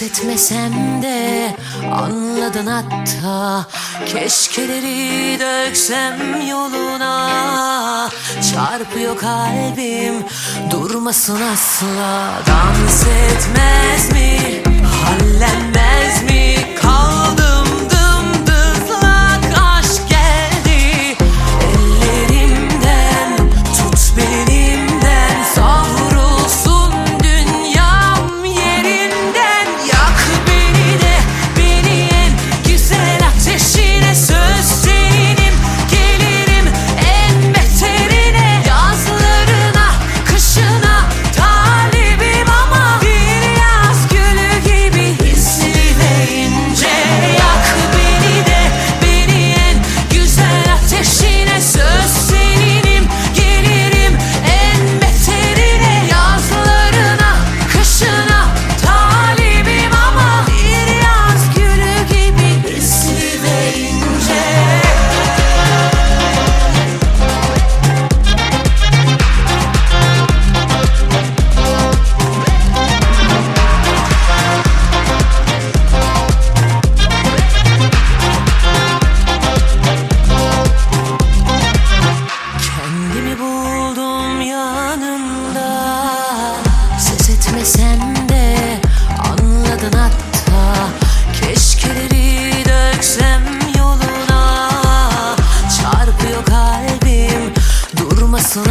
Demesem de anladın hatta Keşkeleri döksem yoluna Çarpıyor kalbim durmasın asla Dans etmez mi? Hallenmez mi? Sen de anladın hatta. Keşkeleri döksem yoluna. Çarpıyor kalbim durmasın